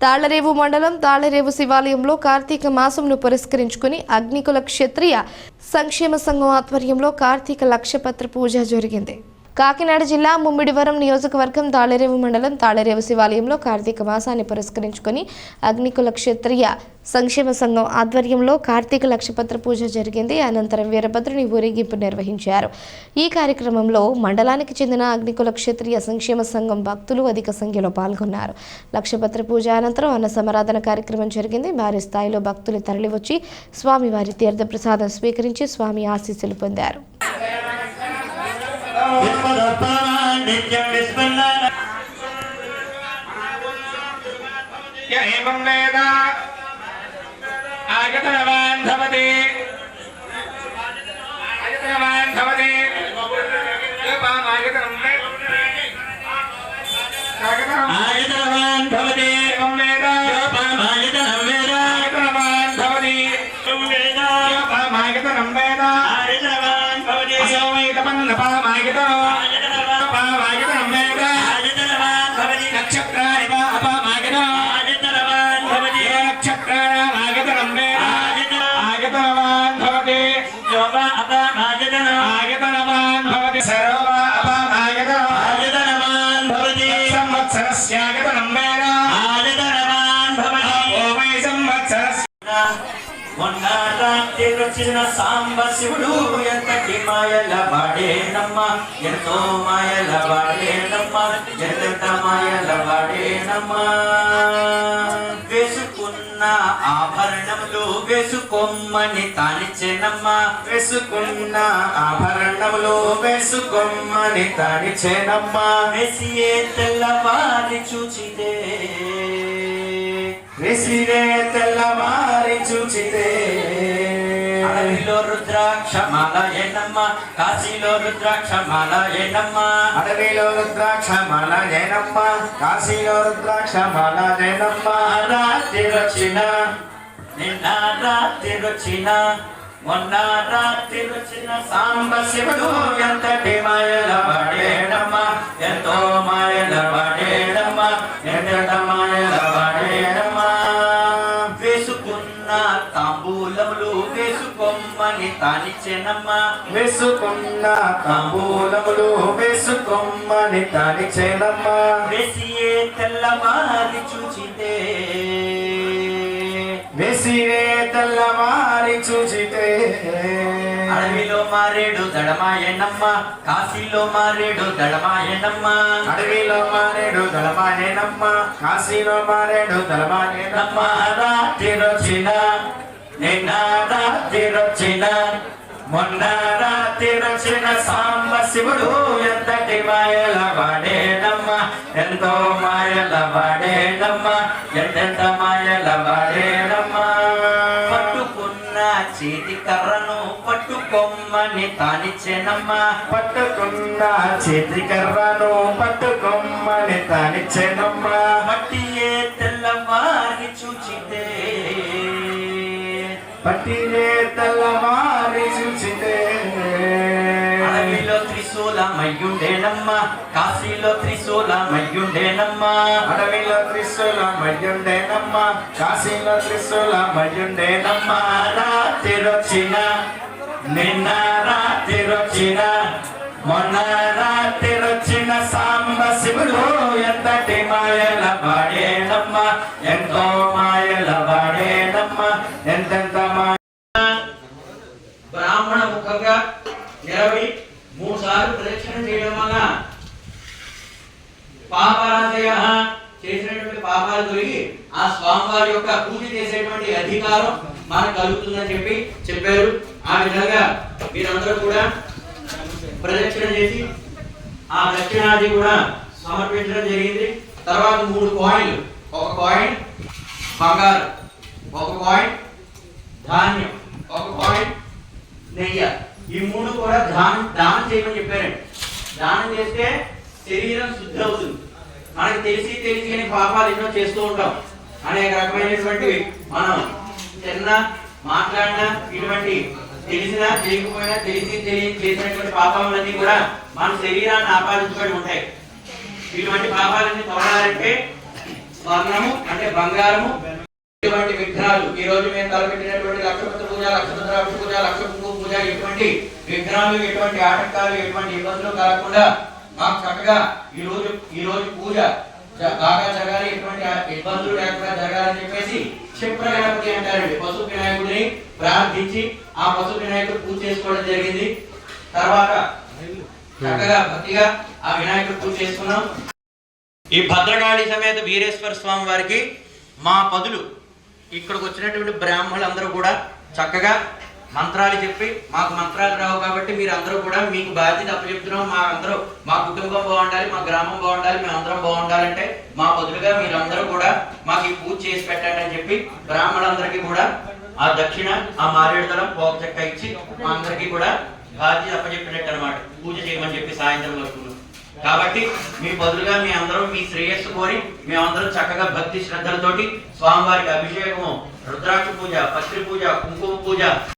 తాళ్ళరేవు మండలం తాళ్ళరేవు శివాలయంలో కార్తీక మాసంను పురస్కరించుకుని అగ్నికుల క్షత్రియ సంక్షేమ సంఘం ఆధ్వర్యంలో కార్తీక లక్షపత్ర పూజ జరిగింది. కాకినాడ జిల్లా ముమ్మిడివరం నియోజకవర్గం తాళరేవు మండలం తాళరేవు శివాలయంలో కార్తీక మాసాన్ని పురస్కరించుకొని అగ్నికుల క్షత్రియ సంక్షేమ సంఘం ఆధ్వర్యంలో కార్తీక లక్షపత్ర పూజ జరిగింది. అనంతరం వీరభద్రుని ఊరేగింపు నిర్వహించారు. ఈ కార్యక్రమంలో మండలానికి చెందిన అగ్నికుల క్షత్రియ సంక్షేమ సంఘం భక్తులు అధిక సంఖ్యలో పాల్గొన్నారు. లక్షపత్ర పూజ అనంతరం అన్న సమరాధన కార్యక్రమం జరిగింది. భారీ స్థాయిలో భక్తులు తరలివచ్చి స్వామివారి తీర్థ ప్రసాదం స్వీకరించి స్వామి ఆశీస్సులు పొందారు. నిత్యం విస్మరణ య ఏవం వేద ఆగతవాన్ భవతి. ఆగతవాన్ భవతి ఆగతనం ఆగతవాన్ భవతి ఏవం వేద ఆగతనం వేద ఆగతవాన్ భవతి వేద ఆగతనం వేద వచ్చిన సాంబ శివుడు ఎంతటి మాయల వాడేనమ్మ ఎంతో మాయల వాడేనమ్మ ఎంత మాయల వాడేనమ్మ ఆభరణములు వేసుకోమ్మని తానిచ్చేనమ్మ వేసుకున్న ఆభరణములు వేసుకోమ్మని తానిచ్చేనమ్మ వేసియే తెల్లవారి చూచితే. విసిరే తెల్లవారి చూచితే. అడవిలో రుద్రాక్ష మాల ఎన్నమ్మ కాశీలో రుద్రాక్ష మాల ఎన్నమ్మ అడవిలో రుద్రాక్ష మాల జైనమ్మ కాశీలో రుద్రాక్ష మాల జైనమ్మ రాత్రి వచ్చిన నిన్న రాత్రి వచ్చిన మొన్న రాత్రి వచ్చిన సాంబ శివుడు ఎంతటి మాయల వాడేనమ్మ ఎంతో మాయల వాడేనమ్మ ఎంత వేసుకోమ్మని తానిచ్చేనమ్మ వేసుకున్న తాంబూలములు వేసుకోమ్మని తానిచ్చేనమ్మ వేసియే తెల్లవారి చూచితే. వేసివే తెల్లవారి చూచితే. అడవిలో మారేడు దడమాయనమ్మ కాశీలో మారేడు దడమాయనమ్మ అడవిలో మారేడు దడమాయనమ్మ కాశీలో మారేడు దడమాయనమ్మ రాత్రి రొచ్చిన నిన్న రొచ్చిన మొన్న రాత్రి రచిన సాంబ శివుడు ఎంతటి మాయల వాడేనమ్మ? ఎంతో మాయల వాడేనమ్మ? ఎంతెంత మాయల వాడేనమ్మ? పట్టుకున్న చేతి కర్రను పట్టుకొమ్మని తానిచ్చేనమ్మ. పట్టుకున్న చేతి కర్రను పట్టుకొమ్మని తానిచ్చేనమ్మ. మట్టియే తెల్లవారి చూచితే పట్టినే తెల్లవారి చూచితే. అడవిలో త్రిశూలమయ్యుండేనమ్మ కాశీలో త్రిశూలమయ్యుండేనమ్మ. అడవిలో త్రిశూలమయ్యుండేనమ్మ కాశీలో త్రిశూలమయ్యుండేనమ్మ. రాత్రి వచ్చిన నిన్న రాత్రి వచ్చిన మొన్న రాత్రి వచ్చిన సాంబ శివుడు ఎంతటి మాయల వాడేనమ్మ. ఎంతో చేయడం పాపరాజయ చేసినటువంటి పాపాలు తొలగి ఆ స్వామివారి యొక్క పూజ చేసేటువంటి అధికారం మనకు కలుగుతుందని చెప్పి చెప్పారు. ఆ విధంగా మీరందరూ కూడా ప్రదక్షిణ చేసి ఆ దక్షిణాది కూడా సమర్పించడం జరిగింది. తర్వాత మూడు కాయిన్లు ఒక కాయిన్ బంగారు ఒక కాయిన్ ధాన్యం ఒక కాయిన్ నెయ్యి. ఈ మూడు కూడా దానం దానం చేయమని చెప్పారండి. దానం చేస్తే శరీరం శుద్ధి అవుతుంది మనకి తెలిసి తెలిసి పాపాలు ఎన్నో చేస్తూ ఉంటాం. అనేక రకమైనటువంటి మనం తిన్నా మాట్లాడినా ఇటువంటి తెలిసినా తెలియకపోయినా తెలిసి తెలియ చేసినటువంటి పాపాలన్నీ కూడా మన శరీరాన్ని ఆపాదించబడి ఉంటాయి. ఇటువంటి పాపాలన్నీ తొలగాలంటే స్వర్ణము అంటే బంగారము ఇటువంటి విగ్రహాలు. ఈ రోజు మేము తలపెట్టినటువంటి లక్షపతి పూజ లక్షపతి పూజ లక్ష పూజ ఇటువంటి విఘ్నాలు ఎటువంటి ఆటంకాలు ఎటువంటి ఇబ్బందులు కలగకుండా మాకు చక్కగా ఈ రోజు ఈ రోజు పూజ బాగా జరగాలి. ఎటువంటి ఇబ్బందులు లేకుండా జరగాలని చెప్పేసి క్షిప్ర గణపతి అంటారండి పశు వినాయకుడిని ప్రార్థించి ఆ పశు వినాయకుడు పూజ చేసుకోవడం జరిగింది. తర్వాత చక్కగా భక్తిగా ఆ వినాయకుడు పూజ చేసుకున్నాం. ఈ భద్రకాళి సమేత వీరేశ్వర స్వామి వారికి మా పదులు ఇక్కడికి వచ్చినటువంటి బ్రాహ్మణులందరూ కూడా చక్కగా మంత్రాలు చెప్పి మాకు మంత్రాలు రావు కాబట్టి మీరు అందరూ కూడా మీకు బాధ్యత అప్పచెప్తున్నాం. మా అందరూ మా కుటుంబం బాగుండాలి మా గ్రామం బాగుండాలి మేము అందరం బాగుండాలంటే మా బదులుగా మీరందరూ కూడా మాకు ఈ పూజ చేసి పెట్టండి అని చెప్పి బ్రాహ్మణులందరికీ కూడా ఆ దక్షిణ ఆ మారేడుదలం పోక చెక్క ఇచ్చి మా అందరికీ కూడా బాధ్యత అప్పచెప్పినట్టు అనమాట పూజ చేయమని చెప్పి సాయంత్రం వరకు. కాబట్టి మీ బదులుగా మీ అందరం మీ శ్రేయస్సు కోరి మేమందరం చక్కగా భక్తి శ్రద్ధలతోటి స్వామివారికి అభిషేకము రుద్రాక్ష పూజ పత్రి పూజ కుంకుమ పూజ